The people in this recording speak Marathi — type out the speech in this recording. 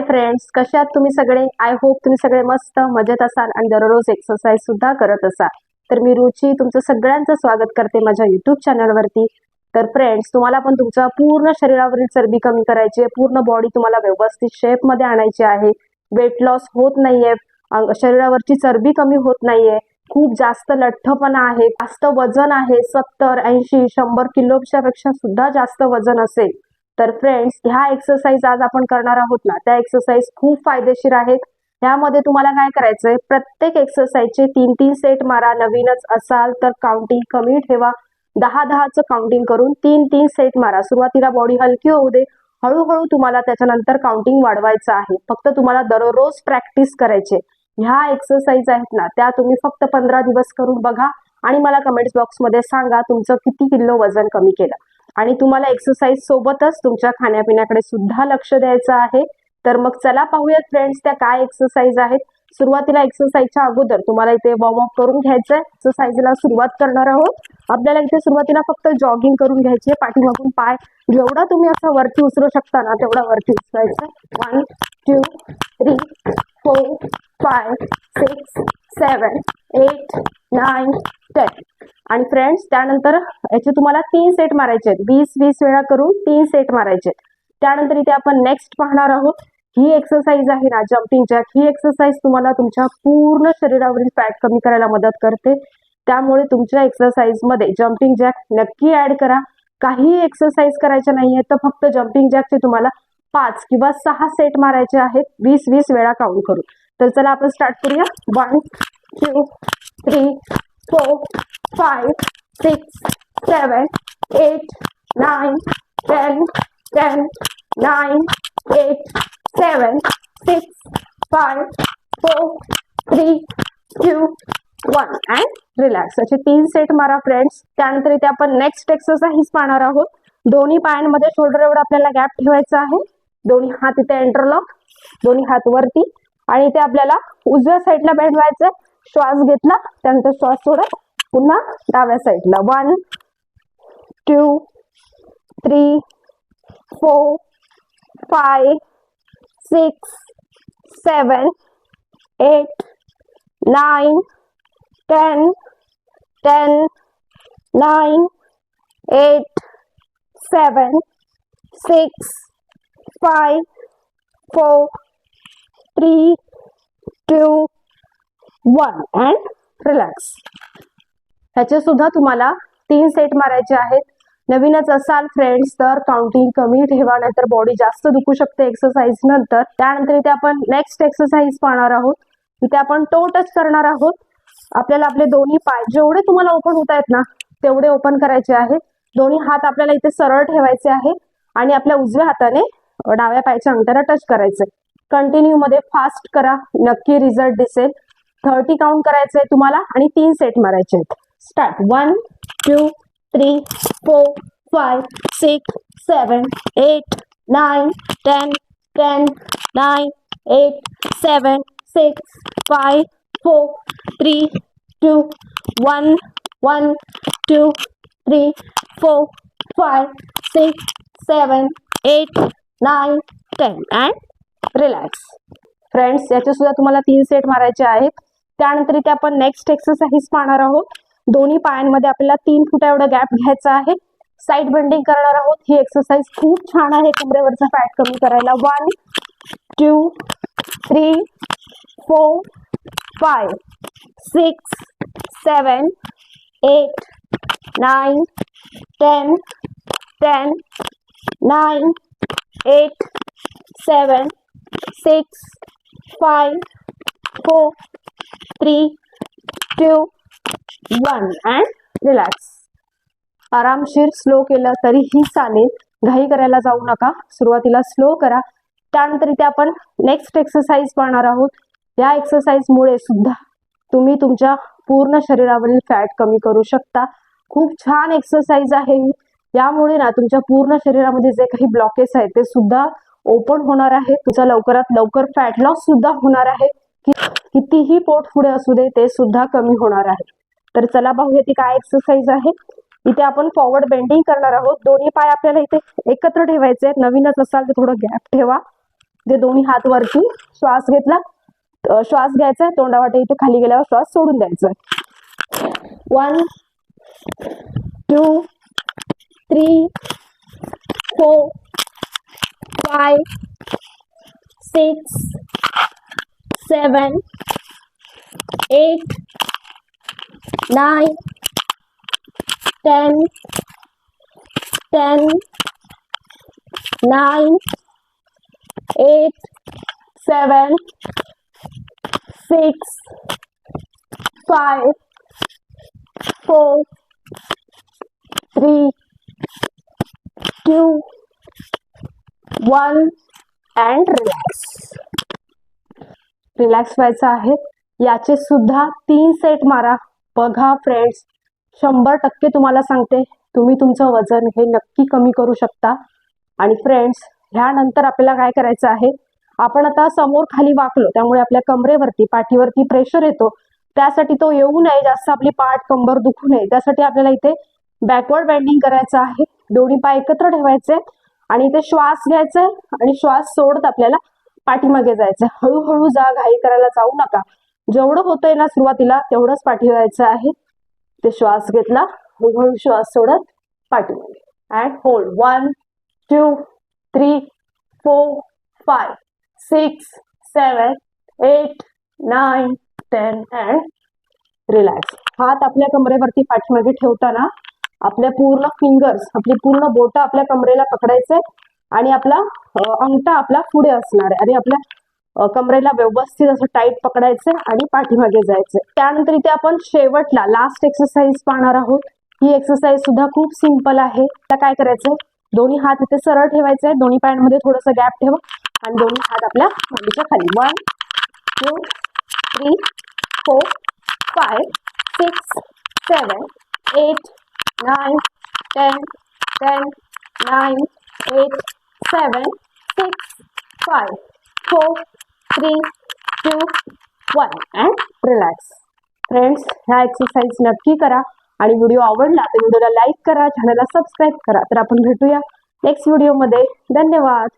हाय फ्रेंड्स कशात आहात तुम्ही सगळे? आय होप तुम्ही सगळे मस्त मजेत असाल आणि दररोज एक्सरसाइज सुद्धा करत असाल. तर मी रुची तुमचं सगळ्यांचं स्वागत करते माझ्या युट्यूब चॅनलवरती तर फ्रेंड्स तुम्हाला पण तुमच्या पूर्ण शरीरावरील चरबी कमी करायची आहे. पूर्ण बॉडी तुम्हाला व्यवस्थित शेपमध्ये आणायची आहे. वेट लॉस होत नाहीये. शरीरावरची चरबी कमी होत नाहीये. खूप जास्त लठ्ठपणा आहे. जास्त वजन आहे. सत्तर ऐंशी शंभर किलोच्या पेक्षा सुद्धा जास्त वजन असेल. तर फ्रेंड्स ह्या एक्सरसाइज आज आपण करणार आहोत ना त्या एक्सरसाइज खूप फायदेशीर आहेत. त्यामध्ये तुम्हाला काय करायचंय प्रत्येक एक्सरसाइजचे तीन तीन सेट मारा नवीनच असाल तर काउंटिंग कमी ठेवा. दहा दहाचं काउंटिंग करून तीन तीन सेट मारा. सुरुवातीला बॉडी हलकी होऊ दे हळूहळू तुम्हाला त्याच्यानंतर काउंटिंग वाढवायचं आहे. फक्त तुम्हाला दररोज प्रॅक्टिस करायचे. ह्या एक्सरसाइज आहेत ना त्या तुम्ही फक्त पंधरा दिवस करून बघा आणि मला कमेंट्स बॉक्समध्ये सांगा तुमचं किती किलो वजन कमी केलं. आणि तुम्हाला एक्सरसाइज सोबतच तुमच्या खाण्यापिण्याकडे सुद्धा लक्ष द्यायचं आहे. तर मग चला पाहूयात फ्रेंड्स त्या काय एक्सरसाइज आहेत. सुरुवातीला एक्सरसाइजच्या अगोदर तुम्हाला इथे वॉर्मअप करून घ्यायचंय. एक्सरसाइजला सुरुवात करणार आहोत. आपल्याला इथे सुरुवातीला फक्त जॉगिंग करून घ्यायचे पाठीमागून पाय. जेवढा तुम्ही असं वरती उचलू शकता ना तेवढा वरती उचलायचं. One two three four five six seven eight nine ten आणि फ्रेंड्स त्यानंतर याचे तुम्हाला तीन सेट मारायचे आहेत. वीस वीस वेळा करून तीन सेट मारायचे आहेत. त्यानंतर इथे आपण नेक्स्ट पाहणार आहोत. ही एक्सरसाइज आहे ना जम्पिंग जॅक ही एक्सरसाइज तुम्हाला तुमच्या पूर्ण शरीरावरील फॅट कमी करायला मदत करते. त्यामुळे तुमच्या एक्सरसाइजमध्ये जम्पिंग जॅक नक्की ऍड करा. काही एक्सरसाइज करायच्या नाहीये तर फक्त जम्पिंग जॅकचे तुम्हाला पाच किंवा सहा सेट मारायचे आहेत. वीस वीस वेळा काउंट करून. तर चला आपण स्टार्ट करूया. One two three four five, six seven eight nine ten ten nine eight seven six five, four three two, one and relax असे तीन सेट मारा फ्रेंड्स त्यानंतर इथे आपण नेक्स्ट एक्सरसाइज पाहणार आहोत. दोन्ही पायांमध्ये शोल्डर एवढा आपल्याला गॅप ठेवायचा आहे. दोन्ही हात इथे एंटरलॉक दोन्ही हात वरती. आणि इथे आपल्याला उजव्या साईडला बेंड व्हायचं श्वास घेतला त्यानंतर श्वास सोडत पुन्हा डाव्या साईडला. One two three four five six seven eight nine ten ten nine eight seven six five four three two one and relax ह्याचे सुद्धा तुम्हाला तीन सेट मारायचे आहेत. नवीनच असाल फ्रेंड्स तर काउंटिंग कमी ठेवा नाहीतर बॉडी जास्त दुखू शकते एक्सरसाइज नंतर. त्यानंतर इथे आपण नेक्स्ट एक्सरसाइज पाहणार आहोत. इथे आपण टो टच करणार आहोत. आपल्याला आपले दोन्ही पाय जेवढे तुम्हाला ओपन होत आहेत ना तेवढे ओपन करायचे आहे. दोन्ही हात आपल्याला इथे सरळ ठेवायचे आहे. आणि आपल्या उजव्या हाताने डाव्या पायाच्या अंगठ्याला टच करायचे कंटिन्यू मध्ये फास्ट करा. नक्की रिझल्ट दिसेल. थर्टी काउंट करायचंय तुम्हाला आणि तीन सेट मारायचे आहेत. Start one two three four five six seven eight nine ten ten nine eight seven six five four three two one one two three four five six seven eight nine ten and relax friends याचे सुद्धा तुम्हाला तीन सेट मारायचे आहेत. त्यानंतर इथे आपण नेक्स्ट एक्सरसाइज पाहणार आहोत. दोन्ही पायांमध्ये आपल्याला तीन फुटा एवढा गॅप घ्यायचा आहे. साईड बेंडिंग करणार आहोत. ही एक्सरसाइज खूप छान आहे. कमरेवरचा फॅट कमी करायला. One two three four five six seven eight nine ten ten nine eight seven six five four three two one and relax आरामशीर स्लो केलं तरीही चालेल. घाई करायला जाऊ नका. सुरुवातीला स्लो करा. त्यानंतर इथे आपण नेक्स्ट एक्सरसाइज पाहणार आहोत. या एक्सरसाइजमुळे सुद्धा तुम्ही तुमच्या पूर्ण शरीरावरील फॅट कमी करू शकता. खूप छान एक्सरसाइज आहे यामुळे ना तुमच्या पूर्ण शरीरामध्ये जे काही ब्लॉकेज आहेत ते सुद्धा ओपन होणार आहे. तुमचा लवकरात लवकर फॅट लॉस सुद्धा होणार आहे. कितीही पोट पुढे असू दे ते सुद्धा कमी होणार आहे. तर चला पाहूया ती काय एक्सरसाइज आहे. इथे आपण फॉरवर्ड बेंडिंग करणार आहोत. दोन्ही पाय आपल्याला इथे एकत्र ठेवायचे आहेत. नवीनच असाल तर थोडं गॅप ठेवा. ते दोन्ही हात वरती श्वास घेतला श्वास घ्यायचा आहे. तोंडावाटे इथे खाली गेल्यावर श्वास सोडून द्यायचा आहे. One two three four five six seven eight nine ten ten nine eight seven six five four three two one and relax relax व्हायचं आहे याचे सुद्धा तीन सेट मारा. बघा फ्रेंड्स शंभर टक्के तुम्हाला सांगते तुम्ही तुमचं वजन हे नक्की कमी करू शकता. आणि फ्रेंड्स ह्यानंतर आपल्याला काय करायचं आहे? आपण आता समोर खाली वाकलो त्यामुळे आपल्या कमरेवरती पाठीवरती प्रेशर येतो. त्यासाठी तो येऊ नये जास्त आपली पाठ कंबर दुखू नये. त्यासाठी आपल्याला इथे बॅकवर्ड बेंडिंग करायचं आहे. दोन्ही पाय एकत्र ठेवायचे आणि इथे श्वास घ्यायचा आणि श्वास सोडत आपल्याला पाठीमागे जायचं. हळूहळू जा घाई करायला जाऊ नका. जेवढं होतंय ना सुरुवातीला तेवढंच पाठी आहे. ते श्वास घेतला हळूहळू श्वास सोडत पाठीमागे. And hold one two three four five six seven eight nine ten and relax हात आपल्या कमरेवरती पाठीमागे ठेवताना आपल्या पूर्ण फिंगर्स आपली पूर्ण बोटं आपल्या कमरेला पकडायचे आणि आपला अंगठा आपला पुढे असणार आहे. आणि आपल्या कमरेला व्यवस्थित असं टाईट पकडायचं आणि पाठीमागे जायचं. त्यानंतर इथे आपण शेवटला लास्ट एक्सरसाइज पाहणार आहोत. ही एक्सरसाइज सुद्धा खूप सिंपल आहे. आता काय करायचं दोन्ही हात इथे सरळ ठेवायचे दोन्ही पायांमध्ये थोडंसं गॅप ठेवा. आणि दोन्ही हात आपल्या मांडीच्या खाली. One two three four five six seven eight nine ten ten nine eight seven six five four three two one and relax friends ह्या एक्सरसाइज नक्की करा. आणि व्हिडिओ आवडला तर व्हिडिओला लाईक करा चॅनलला सबस्क्राईब करा. तर आपण भेटूया नेक्स्ट व्हिडिओमध्ये धन्यवाद.